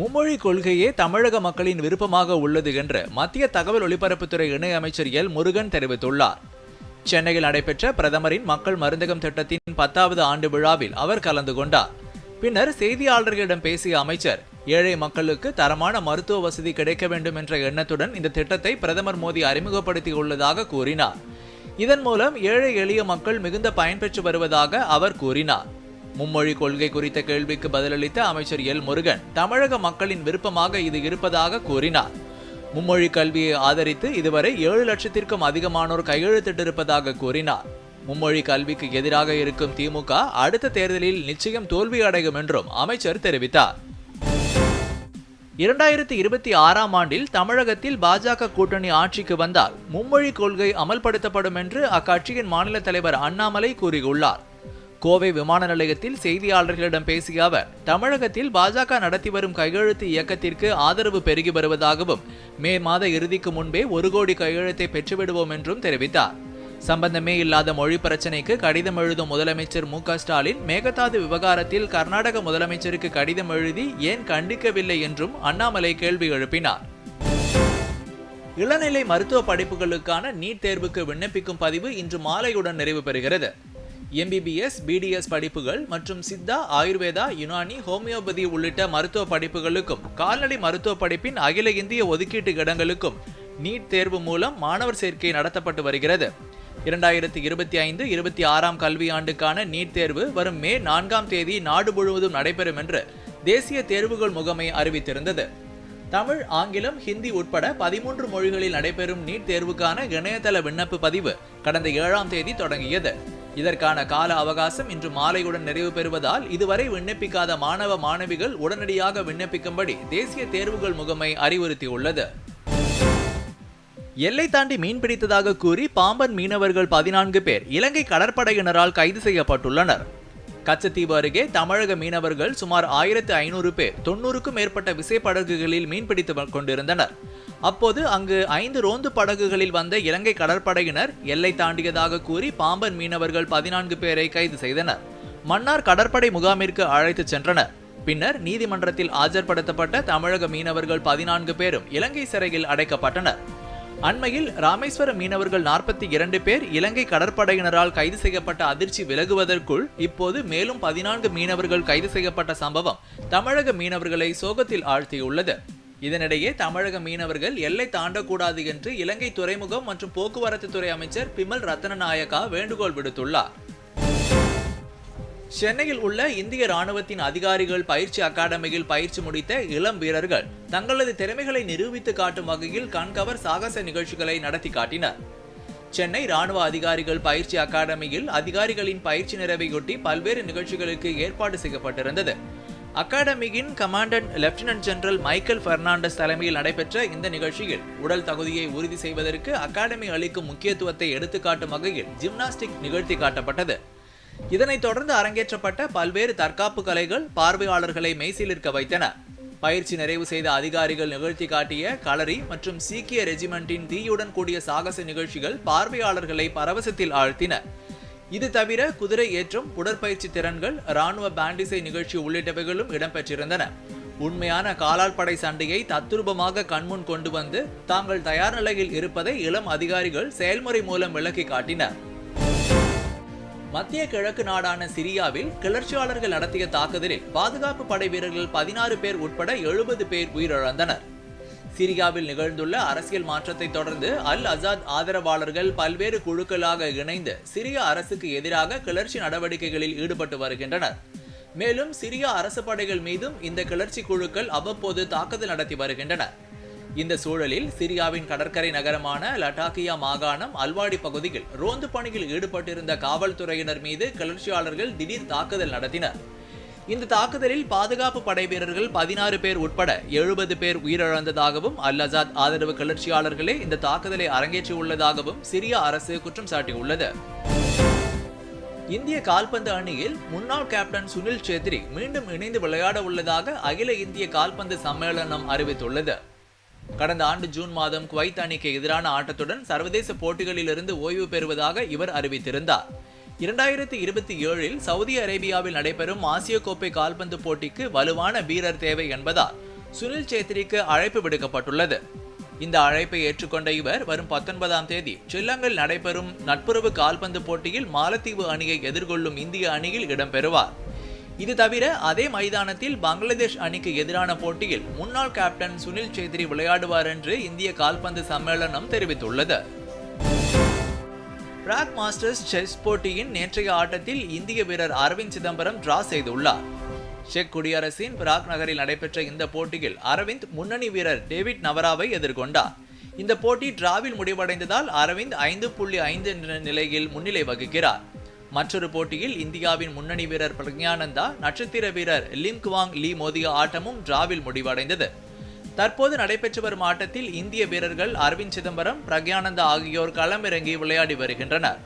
மும்மொழி கொள்கையே தமிழக மக்களின் விருப்பமாக உள்ளது என்று மத்திய தகவல் ஒலிபரப்புத்துறை இணையமைச்சர் எல். முருகன் தெரிவித்துள்ளார். சென்னையில் நடைபெற்ற பிரதமரின் மக்கள் மருந்தகம் திட்டத்தின் பத்தாவது ஆண்டு விழாவில் அவர் கலந்து கொண்டார். பின்னர் செய்தியாளர்களிடம் பேசிய அமைச்சர் ஏழை மக்களுக்கு தரமான மருத்துவ வசதி கிடைக்க வேண்டும் என்ற எண்ணத்துடன் இந்த திட்டத்தை பிரதமர் மோடி அறிமுகப்படுத்தியுள்ளதாக கூறினார். இதன் மூலம் ஏழை எளிய மக்கள் மிகுந்த பயன்பெற்று வருவதாக அவர் கூறினார். மும்மொழி கொள்கை குறித்த கேள்விக்கு பதிலளித்த அமைச்சர் எல் முருகன் தமிழக மக்களின் விருப்பமாக இது இருப்பதாக கூறினார். மும்மொழி கல்வியை ஆதரித்து இதுவரை ஏழு லட்சத்திற்கும் அதிகமானோர் கையெழுத்திட்டிருப்பதாக கூறினார். மும்மொழி கல்விக்கு எதிராக இருக்கும் திமுக அடுத்த தேர்தலில் நிச்சயம் தோல்வி அடையும் என்றும் அமைச்சர் தெரிவித்தார். இரண்டாயிரத்தி இருபத்தி ஆறாம் ஆண்டில் தமிழகத்தில் பாஜக கூட்டணி ஆட்சிக்கு வந்தால் மும்மொழி கொள்கை அமல்படுத்தப்படும் என்று அக்கட்சியின் மாநில தலைவர் அண்ணாமலை கூறியுள்ளார். கோவை விமான நிலையத்தில் செய்தியாளர்களிடம் பேசிய அவர் தமிழகத்தில் பாஜக நடத்தி வரும் கையெழுத்து இயக்கத்திற்கு ஆதரவு பெருகி வருவதாகவும் மே மாத இறுதிக்கு முன்பே ஒரு கோடி கையெழுத்தை பெற்றுவிடுவோம் என்றும் தெரிவித்தார். சம்பந்தமே இல்லாத மொழி பிரச்சினைக்கு கடிதம் எழுதும் முதலமைச்சர் மு ஸ்டாலின் மேகதாது விவகாரத்தில் கர்நாடக முதலமைச்சருக்கு கடிதம் எழுதி ஏன் கண்டிக்கவில்லை என்றும் அண்ணாமலை கேள்வி எழுப்பினார். இளநிலை மருத்துவ படிப்புகளுக்கான நீட் தேர்வுக்கு விண்ணப்பிக்கும் பதிவு இன்று மாலையுடன் நிறைவு பெறுகிறது. எம்பிபிஎஸ் பிடிஎஸ் படிப்புகள் மற்றும் சித்தா ஆயுர்வேதா யுனானி ஹோமியோபதி உள்ளிட்ட மருத்துவ படிப்புகளுக்கும் கால்நடை மருத்துவ படிப்பின் அகில இந்திய ஒதுக்கீட்டு இடங்களுக்கும் நீட் தேர்வு மூலம் மாணவர் சேர்க்கை நடத்தப்பட்டு வருகிறது. இரண்டாயிரத்தி இருபத்தி ஐந்து இருபத்தி ஆறாம் கல்வியாண்டுக்கான நீட் தேர்வு வரும் மே நான்காம் தேதி நாடு முழுவதும் நடைபெறும் என்று தேசிய தேர்வுகள் முகமை அறிவித்திருந்தது. தமிழ் ஆங்கிலம் ஹிந்தி உட்பட பதிமூன்று மொழிகளில் நடைபெறும் நீட் தேர்வுக்கான இணையதள விண்ணப்ப பதிவு கடந்த ஏழாம் தேதி தொடங்கியது. இதற்கான கால அவகாசம் இன்று மாலையுடன் நிறைவு பெறுவதால் இதுவரை விண்ணப்பிக்காத மாணவ மாணவிகள் உடனடியாக விண்ணப்பிக்கும்படி தேசிய தேர்வுகள் முகமை அறிவுறுத்தியுள்ளது. எல்லை தாண்டி மீன் பிடித்ததாக கூறி பாம்பன் மீனவர்கள் பதினான்கு பேர் இலங்கை கடற்படையினரால் கைது செய்யப்பட்டுள்ளனர். கச்சத்தீவு அருகே தமிழக மீனவர்கள் சுமார் ஆயிரத்து ஐநூறு பேர் தொன்னூறுக்கும் மேற்பட்ட விசைப்படகுகளில் மீன்பிடித்து கொண்டிருந்தனர். அப்போது அங்கு ஐந்து ரோந்து படகுகளில் வந்த இலங்கை கடற்படையினர் எல்லை தாண்டியதாக கூறி பாம்பன் மீனவர்கள் பதினான்கு பேரை கைது செய்தனர். மன்னார் கடற்படை முகாமிற்கு அழைத்துச் சென்றனர். பின்னர் நீதிமன்றத்தில் ஆஜர்படுத்தப்பட்ட தமிழக மீனவர்கள் பதினான்கு பேரும் இலங்கை சிறையில் அடைக்கப்பட்டனர். அண்மையில் ராமேஸ்வர மீனவர்கள் நாற்பத்தி இரண்டு பேர் இலங்கை கடற்படையினரால் கைது செய்யப்பட்ட அதிர்ச்சி விலகுவதற்குள் இப்போது மேலும் பதினான்கு மீனவர்கள் கைது செய்யப்பட்ட சம்பவம் தமிழக மீனவர்களை சோகத்தில் ஆழ்த்தியுள்ளது. இதனிடையே தமிழக மீனவர்கள் எல்லை தாண்டக்கூடாது என்று இலங்கை துறைமுகம் மற்றும் போக்குவரத்து துறை அமைச்சர் பிமல் ரத்னநாயக்கா வேண்டுகோள் விடுத்துள்ளார். சென்னையில் உள்ள இந்திய ராணுவத்தின் அதிகாரிகள் பயிற்சி அகாடமியில் பயிற்சி முடித்த இளம் வீரர்கள் தங்களது திறமைகளை நிரூபித்து காட்டும் வகையில் கண்கவர் சாகச நிகழ்ச்சிகளை நடத்தி காட்டினர். சென்னை ராணுவ அதிகாரிகள் பயிற்சி அகாடமியில் அதிகாரிகளின் பயிற்சி நிறைவையொட்டி பல்வேறு நிகழ்ச்சிகளுக்கு ஏற்பாடு செய்யப்பட்டிருந்தது. அகாடமியின் commandant lieutenant general Michael Fernandes தலைமையில் நடைபெற்ற இந்த நிகழ்ச்சியில் உடல் தகுதியை உறுதி செய்வதற்கு அகாடமி அளிக்கும் முக்கியத்துவத்தை எடுத்துக்காட்டும் வகையில் ஜிம்னாஸ்டிக் நிகழ்த்தி காட்டப்பட்டது. இதனைத் தொடர்ந்து அரங்கேற்றப்பட்ட பல்வேறு தற்காப்பு கலைகள் பார்வையாளர்களை மெய்சிலிருக்க வைத்தன. பயிற்சி நிறைவு செய்த அதிகாரிகள் நிகழ்த்தி காட்டிய களரி மற்றும் சீக்கிய ரெஜிமெண்டின் தீயுடன் கூடிய சாகச நிகழ்ச்சிகள் பார்வையாளர்களை பரவசத்தில் ஆழ்த்தின. இது தவிர குதிரை ஏற்றம் உடற்பயிற்சி திறன்கள் இராணுவ பேண்டிசை நிகழ்ச்சி உள்ளிட்டவைகளும் இடம்பெற்றிருந்தன. உண்மையான காலால் படை சண்டையை தத்துரூபமாக கண்முன் கொண்டு வந்து தாங்கள் தயார் நிலையில் இருப்பதை இளம் அதிகாரிகள் செயல்முறை மூலம் விளக்கி காட்டினர். மத்திய கிழக்கு நாடான சிரியாவில் கிளர்ச்சியாளர்கள் நடத்திய தாக்குதலில் பாதுகாப்பு படை வீரர்கள் பதினாறு பேர் உட்பட எழுபது பேர் உயிரிழந்தனர். சிரியாவில் நிகழ்ந்துள்ள அரசியல் மாற்றத்தை தொடர்ந்து அல் அசாத் ஆதரவாளர்கள் பல்வேறு குழுக்களாக இணைந்து சிரிய அரசுக்கு எதிராக கிளர்ச்சி நடவடிக்கைகளில் ஈடுபட்டு வருகின்றனர். மேலும் சிரிய அரசு படைகள் மீதும் இந்த கிளர்ச்சி குழுக்கள் அவ்வப்போது தாக்குதல் நடத்தி வருகின்றனர். இந்த சூழலில் சிரியாவின் கடற்கரை நகரமான லட்டாக்கியா மாகாணம் அல்வாடி பகுதியில் ரோந்து பணியில் ஈடுபட்டிருந்த காவல்துறையினர் மீது கிளர்ச்சியாளர்கள் திடீர் தாக்குதல் நடத்தினர். இந்த தாக்குதலில் பாதுகாப்பு படை வீரர்கள் பதினாறு பேர் உட்பட எழுபது பேர் உயிரிழந்ததாகவும் அல் அசாத் ஆதரவு கிளர்ச்சியாளர்களே இந்த தாக்குதலை அரங்கேற்றியுள்ளதாகவும் சிரிய அரசு குற்றம் சாட்டியுள்ளது. இந்திய கால்பந்து அணியில் முன்னாள் கேப்டன் சுனில் சேத்ரி மீண்டும் இணைந்து விளையாட உள்ளதாக அகில இந்திய கால்பந்து சம்மேளனம் அறிவித்துள்ளது. கடந்த ஆண்டு ஜூன் மாதம் குவைத் அணிக்கு எதிரான ஆட்டத்துடன் சர்வதேச போட்டிகளிலிருந்து ஓய்வு பெறுவதாக இவர் அறிவித்திருந்தார். இரண்டாயிரத்தி இருபத்தி ஏழில் சவுதி அரேபியாவில் நடைபெறும் ஆசிய கோப்பை கால்பந்து போட்டிக்கு வலுவான வீரர் தேவை என்பதால் சுனில் சேத்ரிக்கு அழைப்பு விடுக்கப்பட்டுள்ளது. இந்த அழைப்பை ஏற்றுக்கொண்ட இவர் வரும் பத்தொன்பதாம் தேதி சில்லங்கில் நடைபெறும் நட்புறவு கால்பந்து போட்டியில் மாலத்தீவு அணியை எதிர்கொள்ளும் இந்திய அணியில் இடம்பெறுவார். இது தவிர அதே மைதானத்தில் பங்களாதேஷ் அணிக்கு எதிரான போட்டியில் முன்னாள் கேப்டன் சுனில் சேத்ரி விளையாடுவார் என்று இந்திய கால்பந்து சம்மேளனம் தெரிவித்துள்ளது. பிராக் மாஸ்டர்ஸ் செஸ் போட்டியின் நேற்றைய ஆட்டத்தில் இந்திய வீரர் அரவிந்த் சிதம்பரம் டிரா செய்துள்ளார். செக் குடியரசின் பிராக் நகரில் நடைபெற்ற இந்த போட்டியில் அரவிந்த் முன்னணி வீரர் டேவிட் நவராவை எதிர்கொண்டார். இந்த போட்டி டிராவில் முடிவடைந்ததால் அரவிந்த் ஐந்து புள்ளி ஐந்து என்ற நிலையில் முன்னிலை வகிக்கிறார். மற்றொரு போட்டியில் இந்தியாவின் முன்னணி வீரர் பிரக்ஞானந்தா நட்சத்திர வீரர் லிம் குவாங் லீ மோதிய ஆட்டமும் டிராவில் முடிவடைந்தது. தற்போது நடைபெற்று வரும் ஆட்டத்தில் இந்திய வீரர்கள் அரவிந்த் சிதம்பரம் பிரக்யானந்தா ஆகியோர் களமிறங்கி விளையாடி வருகின்றனர்.